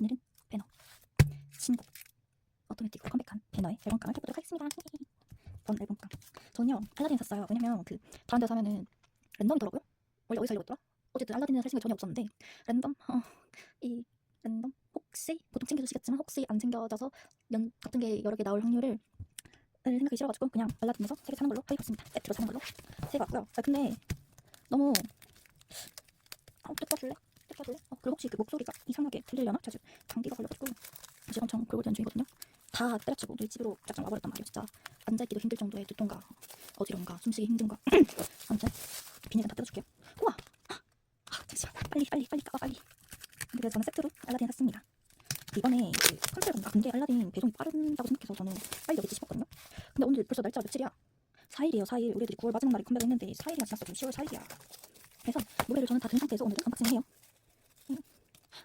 오늘은 배너 신곡 오토매틱으로 컴백한 배너의 앨범깡을 해보도록 하겠습니다. 전 앨범깡. 저는요 알라딘 샀어요. 왜냐면 그 다른 데 사면은 랜덤이더라고요. 원래 어디 살려고 했더라? 어쨌든 알라딘에 살 생각 전혀 없었는데 랜덤 어, 이 랜덤 혹시 보통 챙겨주시겠지만 혹시 안 챙겨져서 연 같은 게 여러 개 나올 확률을 을 생각이 싫어가지고 그냥 알라딘에서 세개 사는 걸로 해봤습니다. 세트로 사는 걸로 세개 왔고요. 아 근데 너무 어, 뜯어줄래? 뜯어줄래? 어, 그리고 혹시 그 목소리가 이상하게 들리려나? 지금 감기가 걸려가지고 지금 엄청 골골대는 중이거든요. 다 때려치고 우리 집으로 쫙쫙 와버렸단 말이에요. 진짜 앉아있기도 힘들 정도의 두통과 어지러움과 숨쉬기 힘듦과 아무튼 비닐은 다 뜯어줄게요. 우와! 아, 잠시만 빨리 빨리 빨리 까봐 빨리 그래서 저는 세트로 알라딘 샀습니다. 이번에 그 컨셉은 아 근데 알라딘 배송이 빠른다고 생각해서 저는 빨리 여기지 싶었거든요. 근데 오늘 벌써 날짜 며칠이야? 4일이에요 4일 우리 애들이 9월 마지막 날에 컴백을 했는데 4일이나 지났어 지금 10월 4일이야 그래서 노래를 저는 다 든 상태에서 오늘은 언박싱을 해요 음.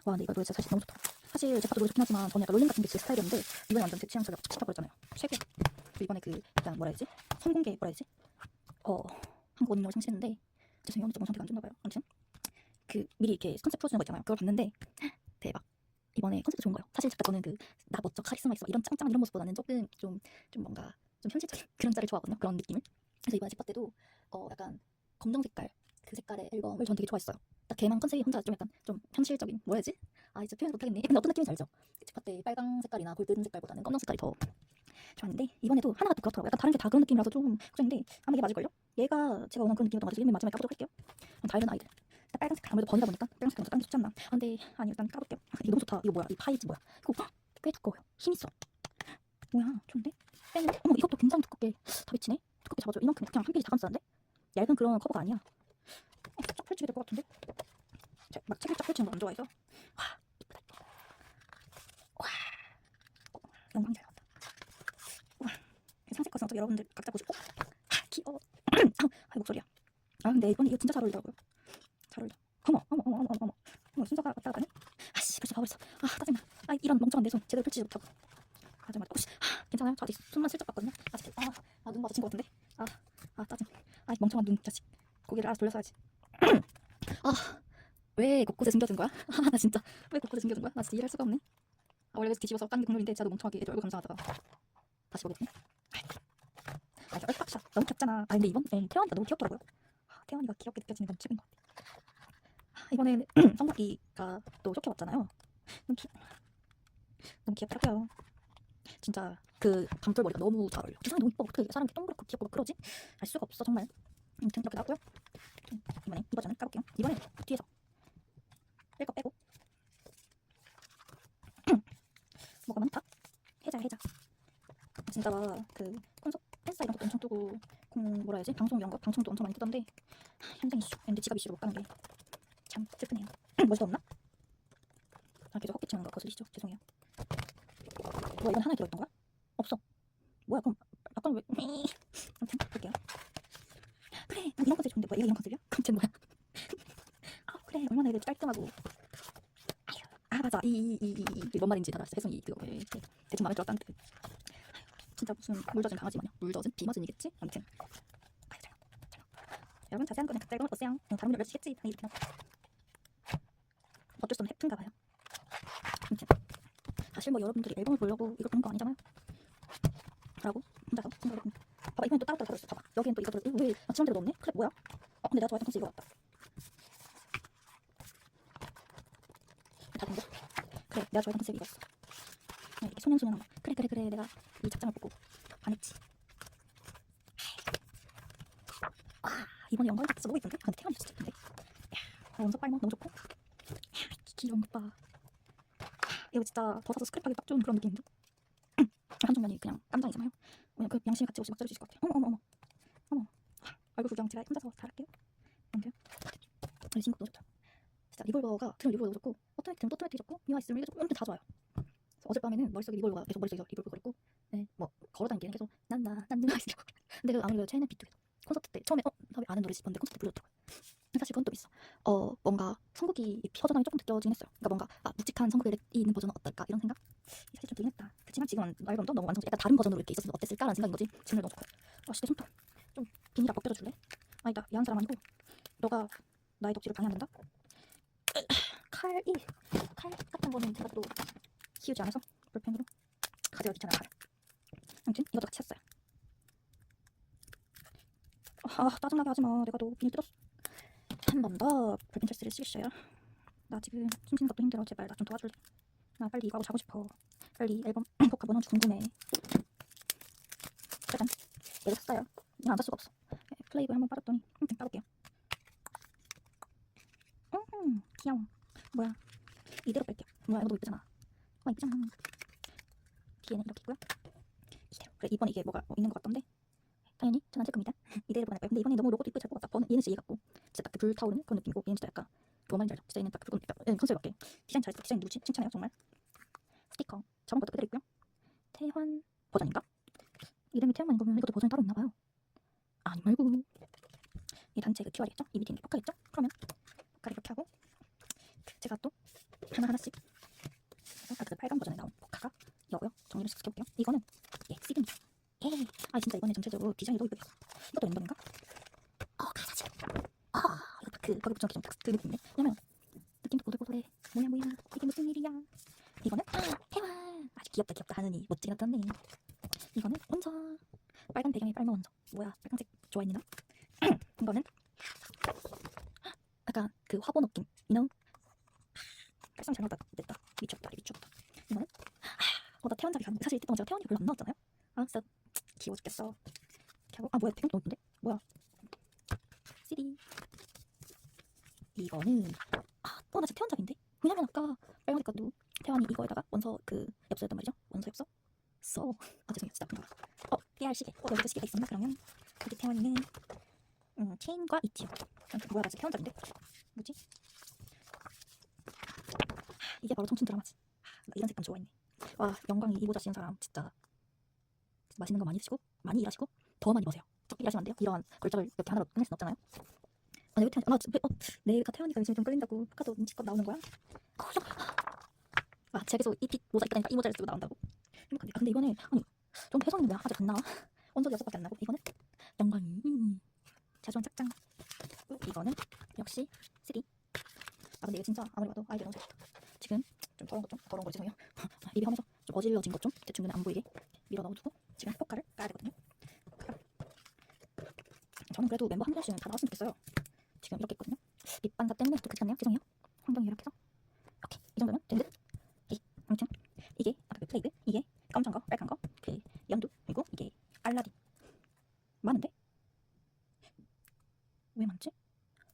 와 근데 이거 노래 진짜 사실 너무 좋다 사실 제가 노래 좋긴 하지만 저는 약간 롤링 같은 게 제 스타일이었는데 이번에 완전 제 취향 저가 치켜버렸잖아요 최고 그리고 이번에 그 약간 뭐라 해야 되지? 선공개 뭐라 해야 되지? 어 한국 언니를 상시했는데 죄송해요 오늘 조금 상태가 안 좋나 봐요 아무튼 그 미리 이렇게 컨셉 풀어주는 거 있잖아요 그걸 봤는데 대박 이번에 컨셉도 좋은 거예요 사실 잠깐 저는 그나 멋져 카리스마 있어 이런 짱짱 이런 모습보다는 조금 좀좀 뭔가 좀 현실적인 그런 짤을 좋아하거든요. 그런 느낌을. 그래서 이번에 집파 때도 어 약간 검정 색깔 그 색깔의 앨범을 전 되게 좋아했어요. 딱 걔만 컨셉이 혼자 좀 약간 좀 현실적인 뭐라 해야지? 아 이제 표현 못하겠네. 근데 어떤 느낌인지 알죠? 집파 때 빨강 색깔이나 골든 색깔보다는 검정 색깔이 더 좋았는데 이번에도 하나가 또 그렇더라고요. 약간 다른 게 다 그런 느낌이라서 좀 걱정인데 아마 이게 맞을걸요? 얘가 제가 원하는 그런 느낌이었던 것 같아서 1맨 마지막에 까보도록 할게요. 다른 아이들. 일단 빨간 색깔 아무래도 번이다 보니까 빨간 색깔 먼저 까는 게 좋지 않나? 아, 근데 아니 일단 까볼게요. 아, 이거 너무 좋다. 이거 뭐야? 이 파이즈 뭐야? 이거 헉, 꽤 두꺼워요. 힘 있어. 뭐야? 좋은데? 뺐는데? 어머 이것도 굉장히 두껍게 다 비치네? 두껍게 잡아줘. 이만큼 그냥 한 페이지 다 감싸는데? 얇은 그런 커버가 아니야. 어, 쫙 펼치게 될 것 같은데? 자, 막 책을 쫙 펼치는 거안 좋아해서. 와, 이쁘다 이뻐. 와, 어, 영광 잘 나왔다. 와, 상세 컷은 어차피 여러분들 각자 보시고. 아, 귀여워. 아, 목소리야. 아, 근데 이건 이거 진짜 잘 어울리더라고요. 잘 어울려. 어머, 어머, 어머, 어머, 어머. 어머, 순서가 왔다 갔다 네 아씨, 벌써 봐버렸어. 아, 짜증나. 아, 이런 멍청한 내 손 제대로 펼치지 못하고. 맞아, 맞아. 혹시, 아, 괜찮아요? 저 아직 손만 슬쩍 봤거든요. 아직, 아, 아, 눈 마주친 것 같은데. 아, 아, 짜증. 아, 이 멍청한 눈 자식. 고개를 알아서 돌려서야지. 아, 왜 곳곳에 숨겨둔 거야? 아, 나 진짜 왜 곳곳에 숨겨둔 거야? 나 진짜 이해할 수가 없네. 아, 원래 뒤집어서 깐 게 국물인데 진짜 멍청하게 애들 얼굴 감상하다가 다시 보겠네. 아, 저 얼빡샷 너무 귀엽잖아. 아, 근데 이번 에 태환이가 너무 귀엽더라고요. 아, 태환이가 귀엽게 느껴지는 건 최고인 것 같아. 아, 이번에 성박이가 또 쇼케 왔잖아요. 너무 귀 너무 귀엽더라고요. 진짜 그 밤톨 머리가 너무 잘 어울려. 세상에 너무 이뻐. 어떻게 사람이 동그랗고 귀엽고 막 그러지? 알 수가 없어 정말. 아무튼 이렇게 나왔고요. 좀 이번에 이 버전을 까볼게요. 이번에 뒤에서 뺄 거 빼고 뭐가 많다. 해자 해자. 진짜 그 콘서 팬사 이런 것도 엄청 뜨고 공 뭐라 해야지 방송 이런 거 방송도 엄청 많이 뜨던데 하, 현장 이슈 근데 지갑 이슈로 못 가는 게 참 슬프네요. 멋있도 없나? 아 계속 헛기치는 거 거슬리시죠? 죄송해요. 뭐야 이건 하나 들어있던 거야? 없어. 뭐야 그럼 아까 왜? 아무튼 볼게요. 그래 난 이런 컨셉 좋은데 뭐야 얘가 이런 컨셉이야? 그럼 쟤 뭐야? 아 그래 얼마나 이래 깔끔하고 아 이이이이뭔 말인지 알았어 혜성이 그거 그, 그, 대충 마음에 들었다는 그 진짜 무슨 물 젖은 강아지 마냥 물 젖은 비 맞은이겠지? 아무튼 아유 잘 나왔다 잘 나왔다 여러분 자세한 거는 각자 읽어보세요? 응, 다른 알려주시겠지? 아니 이렇게 나왔다 어쩔 수 없는 해프인가 봐요. 아무튼 사실 뭐 여러분들이 앨범을 보려고 이걸 보는 거 아니잖아요. 라고 혼자서 생각을 했습니다. 봐봐 이번엔 또 따로따로 들어있어. 봐봐. 여기엔 또 이거 들어 이거 왜 마치만대로 넣었네? 그래 뭐야? 어 근데 내가 좋아했던 컨셉 이거 같다 다른데? 그래 내가 좋아했던 컨셉 이거였어. 네, 이렇게 소년소년한 거 그래 그래 그래 내가 이 작장을 보고 반했지. 와 이번에 영광 진짜 너무 이쁜데? 아, 근데 태연이 진짜 이쁜데? 야 원석 빨모 너무 좋고. 야 귀여운 것봐. 이거 진짜 더 사서 스크랩하기 딱 좋은 그런 느낌인데? 한정면이 그냥 깜장이잖아요. 그냥 그 양심이 같이 없이 막 자를 수 있을 것 같아요. 어머 어머 어머. 어머. 아, 얼굴 구경 제가 혼자서 잘할게요. 신곡 너무 좋다. 진짜 리볼버가 들은 리볼버 너무 좋고 어 어토매틱 좋고 미화 있으면 이거 좋고 아무튼 다 좋아요. 어젯밤에는 머릿속에 리볼버가 계속 머릿속에서 리볼버 거렸고 네, 뭐 걸어다니기는 계속 난나 난 누나 있으려고 근데 그 아무래도 체내 비트에서 콘서트 때 처음에 어? 나왜 아는 노래지 싶었는데 콘서트 때 불렀더라고요. 사실 그건 또 있어. 어 뭔가 성국이 버전이 조금 느껴지긴 했어요. 그러니까 뭔가 아 묵직한 성국이 있는 버전은 어떨까 이런 생각? 이 사실 좀 들긴 했다. 그렇지만 지금 앨범도 너무 완성 약간 다른 버전으로 이렇게 있었으면 어땠을까라는 생각인 거지. 질문 너무 좋고. 와씨 내 손톱 좀 비닐아 벗겨줄래? 아니다. 야한 사람 아니고. 너가 나의 덕질을 방해한다? 칼 칼이 칼 같은 거는 제가 또 키우지 않아서 볼펜으로 가져가 귀찮아요. 칼을 아무튼 이것도 같이 샀어요. 아 짜증나게 하지 마. 내가 너 비닐 뜯었어. 한 번 더 볼펜 체스를 쓰겠어요. 나 지금 심심 것도 힘들어. 제발 나 좀 도와줄래? 나 빨리 이거 하고 자고 싶어. 빨리 앨범 복합 원하는지 궁금해. 짜잔. 얘도 샀어요. 이거 안살 수가 없어. 네, 플레이브 한번 빨았더니 아무튼 까볼게요. 음 귀여워 뭐야? 이대로 뺄게요 뭐야? 이거 너무 이쁘잖아. 어 이쁘잖아. 뒤에는 이렇게 있고요. 이대로. 그래 이번에 이게 뭐가 뭐 있는 것 같던데? 당연히 제 겁니다. 이대로 보낼 거예요. 근데 이번에 너무 로고도 이쁘게 잘 뽑았다 얘는 진짜 얘 같고 진짜 딱그 불타오르는 그런 느낌이고 얘는 진짜 약간 말인지 알죠? 진짜 얘는 딱 그건 약간 예, 컨셉 맞게. 디자인 잘했어. 디자인 누구지? 칭찬해요 정말. 스티커. 저번 것도 그대로 있고요. 태환 버전인가? 이름이 태환만인 거면 이것도 버전이 따로 있나 봐요. 아니 말고. 이 단체 그 QR이겠죠? 이 밑에 있는 게 포카겠죠? 그러면 포카를 이렇게 하고 그 제가 또 하나 하나씩 아까 그 빨간 버전에 나온 포카가 이거고요 정리를 쓱 시켜볼게요. 이거는 예 CD입니다 예. 아 진짜 이번에 전체적으로 너무 이쁘게 이것도 랜덤인가? 어 가사지. 아 이거 딱그 버그 부정기 좀딱그 느낌인데? 왜냐면 느낌도 보들보들해. 뭐야 뭐야 이게 무슨 일이야? 이거는? 아 태환 아주 귀엽다 귀엽다 하느니 멋지게 나타났네 이거는 원저 빨간 배경에 빨간 원저. 뭐야 빨간색 좋아했니 나? 이거는? 약간 그 화보 느낌. 이놈? 잘 나왔다 됐다. 미쳤다 미쳤다. 이거는 어나 태연작이 가는 사실 이때 동안 제가 태연이 별로 안 나왔잖아요? 아 진짜 귀여워 죽겠어. 하고 아 뭐야 배경도 너무 이쁜데? 뭐야? CD 이거는 아또나 진짜 태연작인데? 왜냐면 아까 빨간색 것도 태연이 이거에다가 원서 그 엽서였단 말이죠? 원서 엽서? 써. 아 죄송해요. 진짜 아픈 거라 어 깨알 시계. 어 여기도 시계가 있었나? 그러면 우리 태연이는 음 체인과 이티요 그 뭐야 나 진짜 태연작인데? 뭐지? 하, 이게 바로 청춘 드라마지. 하, 나 이런 색감 좋아했네 와 영광이 이 모자 쓰는 사람 진짜 맛있는 거 많이 드시고 많이 일하시고 더 많이 버세요 적게 일하시면 안 돼요 이러한 걸작을 이렇게 하나로 끝낼 순 없잖아요 아, 내 태연, 아, 왜, 어, 내가 태연이가 요즘 좀 끌린다고 아까도 눈치껏 나오는 거야? 어, 좀- 아, 계속 이빛 모자 입다니까 이 모자를 쓰고 나온다고. 행복한데. 아, 근데 이번에 아니 좀 혜성이는 왜 아직 안 나와? 원석이 여섯밖에 안 나고 이거는 영광이 자주한. 그리고 이거는 역시 3. 아 근데 이거 진짜 아무리 봐도 아이디어 너무 잘했다. 지금 좀 더러운 것좀 더러운 거 죄송해요. 입이 하면서 좀 어질러진 것 좀 대충 눈에 안 보이게 밀어 넣어두고 지금 포카를 까야 되거든요. 포카. 저는 그래도 멤버 한 명씩은 다 나왔으면 좋겠어요. 지금 이렇게 있거든요. 밑반사 때문에 또 그렇지 않네요. 죄송해요. 황정이 이렇게 해서 오케이 이 정도면 된 듯. 이 아무튼 이게 아까 그 플레이드 이게 검정 거 빨간 거 그 연두 그리고 이게 알라딘 많은데 왜 많지?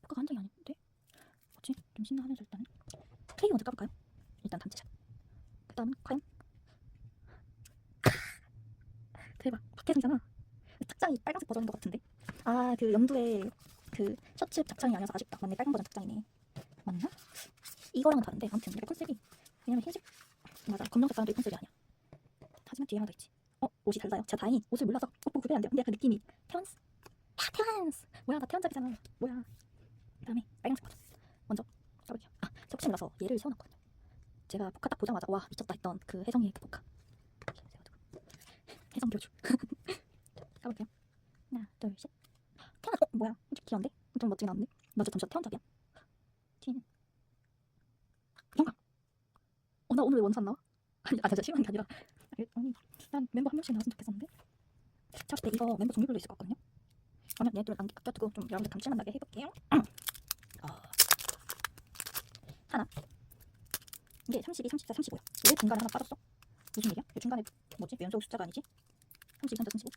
포카가 한 장이 아닌데 뭐지? 좀 신나하면서 일단은 플레이 먼저 까볼까요? 일단 단체샷. 그 다음은 과연? 대박. 박혜진이잖아. 착장이 빨간색 버전인 것 같은데? 아 그 연두에 그 셔츠 착장이 아니어서 아쉽다. 맞네 빨간 버전 착장이네. 맞나? 이거랑은 다른데 아무튼 내가 컨셉이 왜냐면 흰색 맞아 검정색 가운데 컨셉이 아니야. 하지만 뒤에 하나 더 있지. 어 옷이 달라요? 제가 다행히 옷을 몰라서. 옷 보고 구별이 안 돼요 근데 그 느낌이 태완스 야 태완스 뭐야 나 태완작이잖아. 뭐야. 그 다음에 빨간색 버전 아 몰라서 얘를 세워놨거든요. 제가 포카 딱 보자마자 와 미쳤다 했던 그 혜성이의 그 세워두고. 혜성 교주. 까볼게요. 하나 둘 셋. 태완 어. 뭐야? 좀 귀여운데? 좀 멋지게 나왔네 나 진짜 잠시만 태완작이야. 뒤에는. 영광 어나 오늘 왜 원산 나와? 아니 아 진짜 실망이 아니라. 아니, 아니 난 멤버 한 명씩 나왔으면 좋겠었는데? 제가 봤을 때 이거 멤버 종류별로 있을 것 같거든요. 그러면 얘들 남기 껴두고 좀 여러분들 감칠맛 나게 해볼게요. 어. 하나 이게 32, 34, 35야 왜 중간에 하나 빠졌어? 무슨? 왜 중간에 뭐지? 왜 연속 숫자가 아니지? 32, 34, 35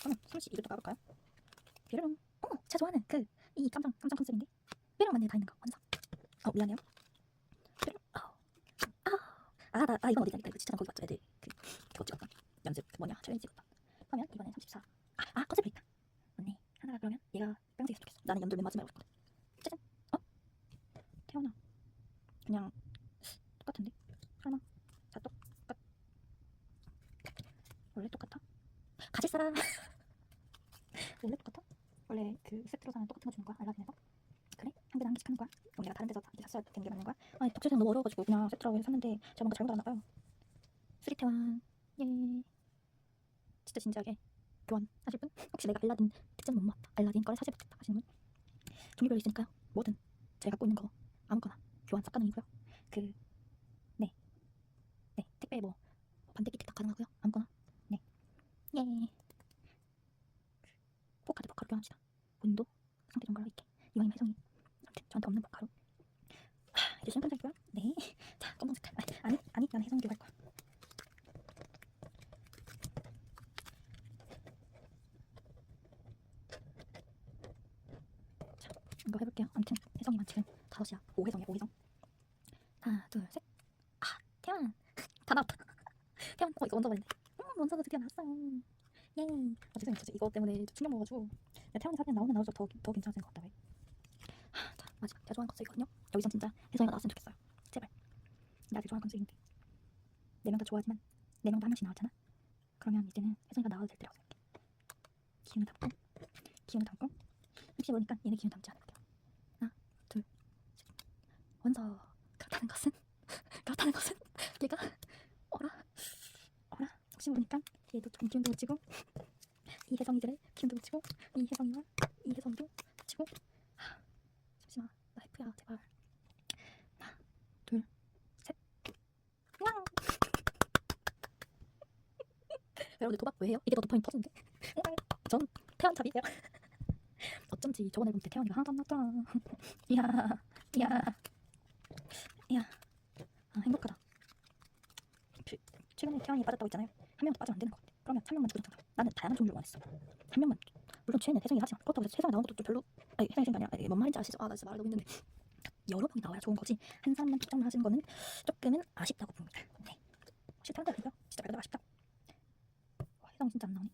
그러면 32부터 까볼까요? 뾰로롱 어! 제가 좋아하는 그 이 깜장 깜장 컨셉인데 뾰로롱 안에 다 있는 거 완성 어 미안해요 어. 아, 나, 아, 이건 어디냐? 이거 진짜 거기 봤죠, 애들. 그, 그거 찍었던. 연습, 그 뭐냐, 챌린지 찍었던. 그러면 이번엔 34. 아, 아, 컨셉이 있다. 맞네. 하나가 그러면 얘가 빨간색이었으면 좋겠어. 나는 연두 맨 마지막에 올거든 짜잔. 어? 태어나. 그냥, 똑같은데? 설마? 다 똑같. 원래 똑같아? 가질 사람. 원래 똑같아? 원래 그 세트로 사는 똑같은 거 주는 거야? 알라딘에서? 그래? 한 개당 한 개씩 하는 거야? 그럼 내가 다른 데서 이제 샀어야 된게 맞는 거야? 아니 독재생 너무 어려워가지고 그냥 세트라고 해서 샀는데 제가 뭔가 잘못 알았나 봐요 수리태환 예 진짜 진지하게 교환 하실 분? 혹시 내가 알라딘 특전 못 모았다 알라딘 거를 사지 못했다 하시는 분 종류별로 있으니까요 뭐든 제가 갖고 있는 거 아무거나 또한 작가님이고요. 그 네, 네 택배 뭐 반대 기 택 다 가능하고요. 아무거나 네, 예. 포카드 포카로 교환합시다. 본인도 상태 좀 걸러있게 이왕이면 혜성이 아무튼 저한테 없는 포카로 하, 이제 신분증이고요. 네, 자 검정 색깔 아니 아니 아니 난 혜성이 교할 거야. 자 이거 해볼게요. 아무튼 혜성이만 지금 다섯이야. 오혜성이야 오혜성. 하나 둘 셋. 아 태연 다 나왔다. 태연 어 이거 먼저 봤는데. 음 먼저도 드디어 나왔어요. 예. 아 죄송해요. 저 이거 때문에 좀 충격 먹어가지고 야, 태연이 사진 나오면 나올수록 더, 더 괜찮아진 것 같다. 왜? 하, 자 마지막 제가 좋아하는 컨셉이거든요. 여기선 진짜 혜성이가 나왔으면 좋겠어요. 제발. 내가 되게 좋아하는 컨셉인데 네 명 다 좋아하지만 네 명 다 한 명씩 나왔잖아. 그러면 이제는 혜성이가 나와도 될 때라고 생각해. 기운을 담고 기운을 담고 혹시 모르니까 얘네 기운 담지 않을게요. 하나 둘 셋. 원서 그렇다는 것은 그렇다는 것은 얘가 어라 어라 혹시 모르니까 얘도 좀 기운도 붙이고 이 혜성이들의 기운도 붙이고 이 혜성이와 이 혜성이도 붙이고. 하, 잠시만 나 F야 제발. 하나 둘셋. 냥! 여러분들 도박 왜 해요? 이게 더 도파민 터지는데 전 태연 잡이에요. 어쩐지 저번 앨범 때 태연이가 하나도 안 나왔더라. 이야 이야 이야. 아 행복하다. 그, 최근에 태연이 빠졌다고 했잖아요. 한 명도 빠지면 안 되는 것 같아. 그러면 한 명만 죽으면 나는 다양한 종류를 원했어. 한 명만. 물론 최애는 혜성이 하지만 그렇다고 해서 혜성이 나온 것도 좀 별로 아니 혜성이 생각 아니라 아니, 뭔 말인지 아시죠? 아 나 진짜 말하고 있는데. 여러 명이 나와야 좋은 거지. 한 사람만 초점을 하시는 거는 조금은 아쉽다고 봅니다. 네. 실패한 거 아니고요? 진짜 말 그대로 아쉽다. 와, 혜성이 진짜 안 나오네.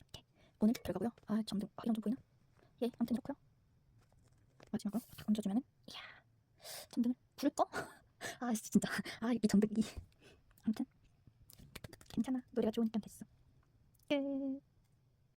이렇게 오늘 결과고요. 아 점등 아, 이런 좀 보이나? 예 아무튼 이렇고요. 마지막으로 딱 얹어주면은 이야 점등을 부를 거? 아 진짜. 아이 점등이 아무튼 괜찮아. 노래가 좋으니까 됐어 끝